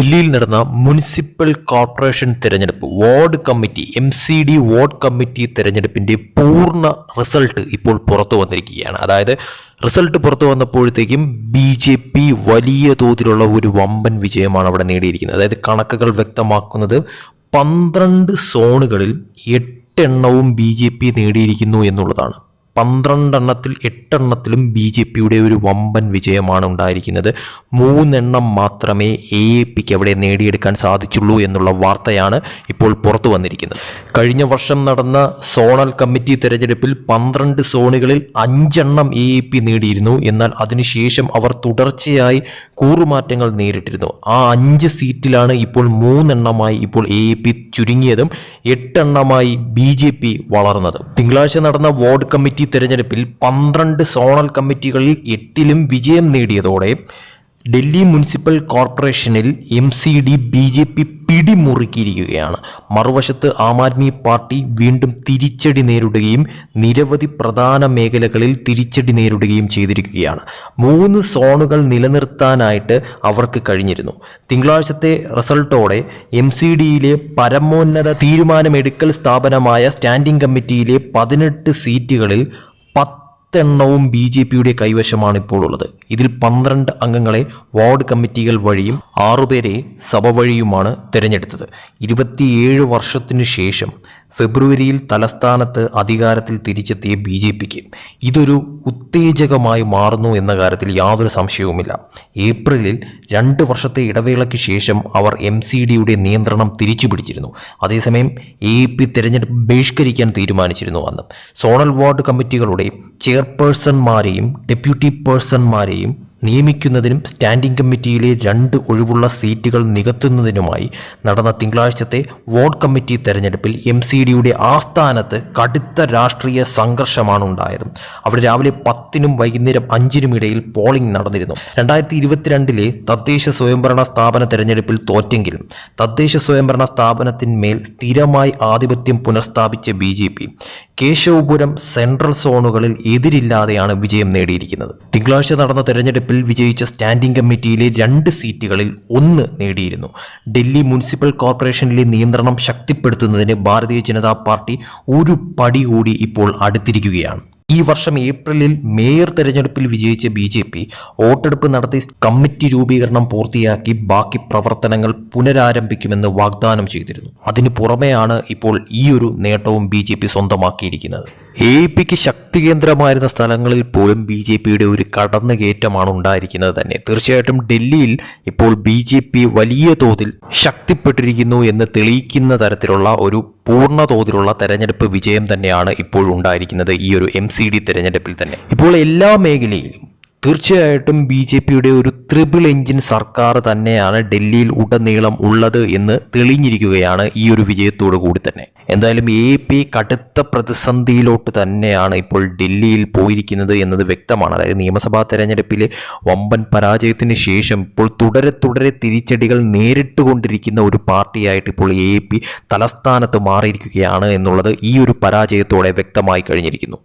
ഡൽഹിയിൽ നടന്ന municipal corporation തെരഞ്ഞെടുപ്പ് ward committee M C D ward committee തെരഞ്ഞെടുപ്പിന്റെ പൂർണ റിസൾട്ട് ഇപ്പോൾ പുറത്തു വന്നിരിക്കുകയാണ്. അതായത് റിസൾട്ട് പുറത്തു വന്നപ്പോഴത്തേക്കും ബി ജെ പി വലിയ തോതിലുള്ള ഒരു വമ്പൻ വിജയമാണ് അവിടെ നേടിയിരിക്കുന്നത്. അതായത് കണക്കുകൾ വ്യക്തമാക്കുന്നത് പന്ത്രണ്ട് സോണുകളിൽ എട്ടെണ്ണവും ബി ജെ പി നേടിയിരിക്കുന്നു എന്നുള്ളതാണ്. പന്ത്രണ്ടെണ്ണത്തിൽ എട്ടെണ്ണത്തിലും ബി ജെ പിയുടെ ഒരു വമ്പൻ വിജയമാണ് ഉണ്ടായിരിക്കുന്നത്. മൂന്നെണ്ണം മാത്രമേ എ എ പിക്ക് അവിടെ നേടിയെടുക്കാൻ സാധിച്ചുള്ളൂ എന്നുള്ള വാർത്തയാണ് ഇപ്പോൾ പുറത്തു വന്നിരിക്കുന്നത്. കഴിഞ്ഞ വർഷം നടന്ന സോണൽ കമ്മിറ്റി തെരഞ്ഞെടുപ്പിൽ പന്ത്രണ്ട് സോണുകളിൽ അഞ്ചെണ്ണം എ എ പി നേടിയിരുന്നു. എന്നാൽ അതിനുശേഷം അവർ തുടർച്ചയായി കൂറുമാറ്റങ്ങൾ നേരിട്ടിരുന്നു. ആ അഞ്ച് സീറ്റിലാണ് ഇപ്പോൾ മൂന്നെണ്ണമായി ഇപ്പോൾ എ എ പി ചുരുങ്ങിയതും എട്ടെണ്ണമായി ബി ജെ പി വളർന്നത്. തിങ്കളാഴ്ച നടന്ന വാർഡ് കമ്മിറ്റി തെരഞ്ഞെടുപ്പിൽ പന്ത്രണ്ട് സോണൽ കമ്മിറ്റികളിൽ എട്ടിലും വിജയം നേടിയതോടെ ഡൽഹി മുനിസിപ്പൽ കോർപ്പറേഷനിൽ M C D B J P പിടിമുറുക്കിയിരിക്കുകയാണ്. മറുവശത്ത് ആം ആദ്മി പാർട്ടി വീണ്ടും തിരിച്ചടി നേരിടുകയും നിരവധി പ്രധാന മേഖലകളിൽ തിരിച്ചടി നേരിടുകയും ചെയ്തിരിക്കുകയാണ്. മൂന്ന് സോണുകൾ നിലനിർത്താനായിട്ട് അവർക്ക് കഴിഞ്ഞിരുന്നു. തിങ്കളാഴ്ചത്തെ റിസൾട്ടോടെ എം സി ഡിയിലെ പരമോന്നത തീരുമാനമെടുക്കൽ സ്ഥാപനമായ സ്റ്റാൻഡിംഗ് കമ്മിറ്റിയിലെ പതിനെട്ട് സീറ്റുകളിൽ പത്തെണ്ണവും ബി ജെ പിയുടെ കൈവശമാണ് ഇപ്പോൾ ഉള്ളത് ഇതിൽ പന്ത്രണ്ട് അംഗങ്ങളെ വാർഡ് കമ്മിറ്റികൾ വഴിയും ആറുപേരെ സഭ വഴിയുമാണ് തിരഞ്ഞെടുത്തത്. ഇരുപത്തിയേഴ് വർഷത്തിനു ശേഷം ഫെബ്രുവരിയിൽ തലസ്ഥാനത്ത് അധികാരത്തിൽ തിരിച്ചെത്തിയ ബി ജെ പിക്ക് ഇതൊരു ഉത്തേജകമായി മാറുന്നു എന്ന കാര്യത്തിൽ യാതൊരു സംശയവുമില്ല. ഏപ്രിലിൽ രണ്ട് വർഷത്തെ ഇടവേളയ്ക്ക് ശേഷം അവർ എം സി ഡിയുടെ നിയന്ത്രണം തിരിച്ചു പിടിച്ചിരുന്നു അതേസമയം എ പി തെരഞ്ഞെടുപ്പ് ബഹിഷ്കരിക്കാൻ തീരുമാനിച്ചിരുന്നു അന്ന്. സോണൽ വാർഡ് കമ്മിറ്റികളുടെ ചെയർപേഴ്സൺമാരെയും ഡെപ്യൂട്ടി പേഴ്സൺമാരെയും നിയമിക്കുന്നതിനും സ്റ്റാൻഡിംഗ് കമ്മിറ്റിയിലെ രണ്ട് ഒഴിവുള്ള സീറ്റുകൾ നികത്തുന്നതിനുമായി നടന്ന തിങ്കളാഴ്ചത്തെ വാർഡ് കമ്മിറ്റി തെരഞ്ഞെടുപ്പിൽ എം സി ഡിയുടെ ആസ്ഥാനത്ത് കടുത്ത രാഷ്ട്രീയ സംഘർഷമാണ് ഉണ്ടായത്. അവിടെ രാവിലെ പത്തിനും വൈകുന്നേരം അഞ്ചിനും ഇടയിൽ പോളിംഗ് നടന്നിരുന്നു. രണ്ടായിരത്തി ഇരുപത്തിരണ്ടിലെ തദ്ദേശ സ്വയംഭരണ സ്ഥാപന തെരഞ്ഞെടുപ്പിൽ തോറ്റെങ്കിലും തദ്ദേശ സ്വയംഭരണ സ്ഥാപനത്തിന്മേൽ സ്ഥിരമായി ആധിപത്യം പുനഃസ്ഥാപിച്ച B J P Keshavpuram central സോണുകളിൽ എതിരില്ലാതെയാണ് വിജയം നേടിയിരിക്കുന്നത്. തിങ്കളാഴ്ച നടന്ന തെരഞ്ഞെടുപ്പിൽ വിജയിച്ച സ്റ്റാൻഡിംഗ് കമ്മിറ്റിയിലെ രണ്ട് സീറ്റുകളിൽ ഒന്ന് നേടിയിരുന്നു. ഡൽഹി മുനിസിപ്പൽ കോർപ്പറേഷനിലെ നിയന്ത്രണം ശക്തിപ്പെടുത്തുന്നതിന് ഭാരതീയ ജനതാ പാർട്ടി ഒരു പടി കൂടി ഇപ്പോൾ അടുത്തിരിക്കുകയാണ്. ഈ വർഷം ഏപ്രിലിൽ മേയർ തെരഞ്ഞെടുപ്പിൽ വിജയിച്ച ബി ജെ പി വോട്ടെടുപ്പ് നടത്തി കമ്മിറ്റി രൂപീകരണം പൂർത്തിയാക്കി ബാക്കി പ്രവർത്തനങ്ങൾ പുനരാരംഭിക്കുമെന്ന് വാഗ്ദാനം ചെയ്തിരുന്നു. അതിനു പുറമെയാണ് ഇപ്പോൾ ഈ ഒരു നേട്ടവും ബി ജെ പി സ്വന്തമാക്കിയിരിക്കുന്നത്. എ പിക്ക് ശക്തി കേന്ദ്രമായിരുന്ന സ്ഥലങ്ങളിൽ പോലും ബി ജെ പിയുടെ ഒരു കടന്നുകയറ്റമാണ് ഉണ്ടായിരിക്കുന്നത് തന്നെ. തീർച്ചയായിട്ടും ഡൽഹിയിൽ ഇപ്പോൾ ബി ജെ പി വലിയ തോതിൽ ശക്തിപ്പെട്ടിരിക്കുന്നു എന്ന് തെളിയിക്കുന്ന തരത്തിലുള്ള ഒരു പൂർണ തോതിലുള്ള തെരഞ്ഞെടുപ്പ് വിജയം തന്നെയാണ് ഇപ്പോൾ ഉണ്ടായിരിക്കുന്നത് ഈ ഒരു എം സി ഡി തെരഞ്ഞെടുപ്പിൽ തന്നെ. ഇപ്പോൾ എല്ലാ മേഖലയിലും തീർച്ചയായിട്ടും ബി ജെ പിയുടെ ഒരു ത്രിപിൾ എഞ്ചിൻ സർക്കാർ തന്നെയാണ് ഡൽഹിയിൽ ഉടനീളം ഉള്ളത് എന്ന് തെളിഞ്ഞിരിക്കുകയാണ് ഈ ഒരു വിജയത്തോടു കൂടി തന്നെ. എന്തായാലും എ പി കടുത്ത പ്രതിസന്ധിയിലോട്ട് തന്നെയാണ് ഇപ്പോൾ ഡൽഹിയിൽ പോയിരിക്കുന്നത് എന്നത് വ്യക്തമാണ്. അതായത് നിയമസഭാ തെരഞ്ഞെടുപ്പിലെ വമ്പൻ പരാജയത്തിന് ശേഷം ഇപ്പോൾ തുടരെ തുടരെ തിരിച്ചടികൾ നേരിട്ടുകൊണ്ടിരിക്കുന്ന ഒരു പാർട്ടിയായിട്ട് ഇപ്പോൾ എ പി തലസ്ഥാനത്ത് മാറിയിരിക്കുകയാണ് എന്നുള്ളത് ഈ ഒരു പരാജയത്തോടെ വ്യക്തമായി കഴിഞ്ഞിരിക്കുന്നു.